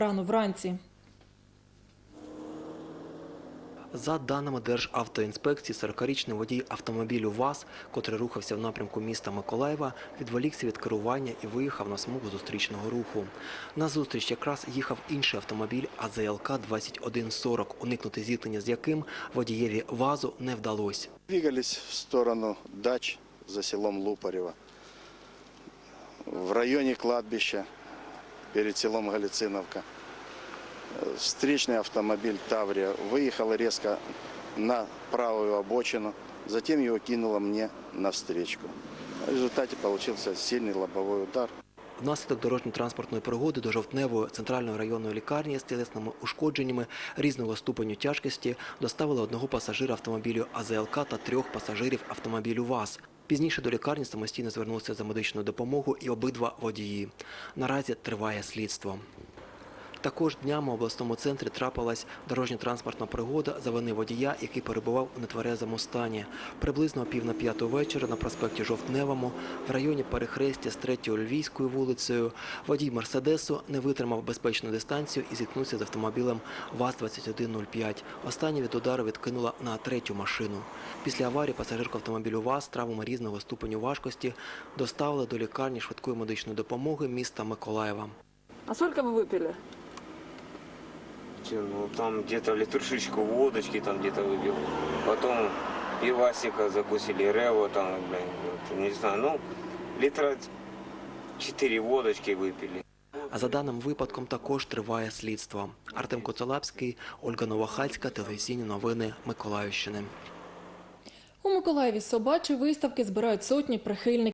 рано вранці. За даними Державтоінспекції, 40-річний водій автомобілю ВАЗ, котрий рухався в напрямку міста Миколаєва, відволікся від керування і виїхав на смугу зустрічного руху. На зустріч якраз їхав інший автомобіль АЗЛК 2140, уникнути зіткнення з яким водієві ВАЗу не вдалося. Двигались в сторону дач за селом Лупарево. В районе кладбища перед селом Галициновка. э, Встречный автомобиль Таврия выехал резко на правую обочину, затем его кинуло мне навстречку. В результате получился сильный лобовой удар. Внаслідок дорожньо-транспортної пригоди до жовтневої центральної районної лікарні з тілесними ушкодженнями різного ступеню тяжкості доставили одного пасажира автомобілю АЗЛК та трьох пасажирів автомобілю ВАЗ. Пізніше до лікарні самостійно звернувся за медичною допомогою і обидва водії. Наразі триває слідство. Також днями в обласному центрі трапилась дорожньо-транспортна пригода за вини водія, який перебував у нетверезому стані. Приблизно пів на п'яту вечора на проспекті Жовтневому в районі перехрестя з 3-ю Львівською вулицею водій Мерседесу не витримав безпечну дистанцію і зіткнувся з автомобілем ВАЗ-2105. Останнє від удару відкинула на третю машину. Після аварії пасажирку автомобілю ВАЗ з травмами різного ступеню важкості доставили до лікарні швидкої медичної допомоги міста Миколаєва. А сколько вы выпили? Че, Ну, там где-то литрушечку водочки там где-то выпил. Потом пивасика закусили, рево там, блин, вот, не знаю, ну, литра 4 водочки выпили. А за даним випадком також триває слідство. Артем Коцалапський, Ольга Новохацька, телевізійні новини Миколаївщини. У Миколаєві собачі виставки збирають сотні прихильників.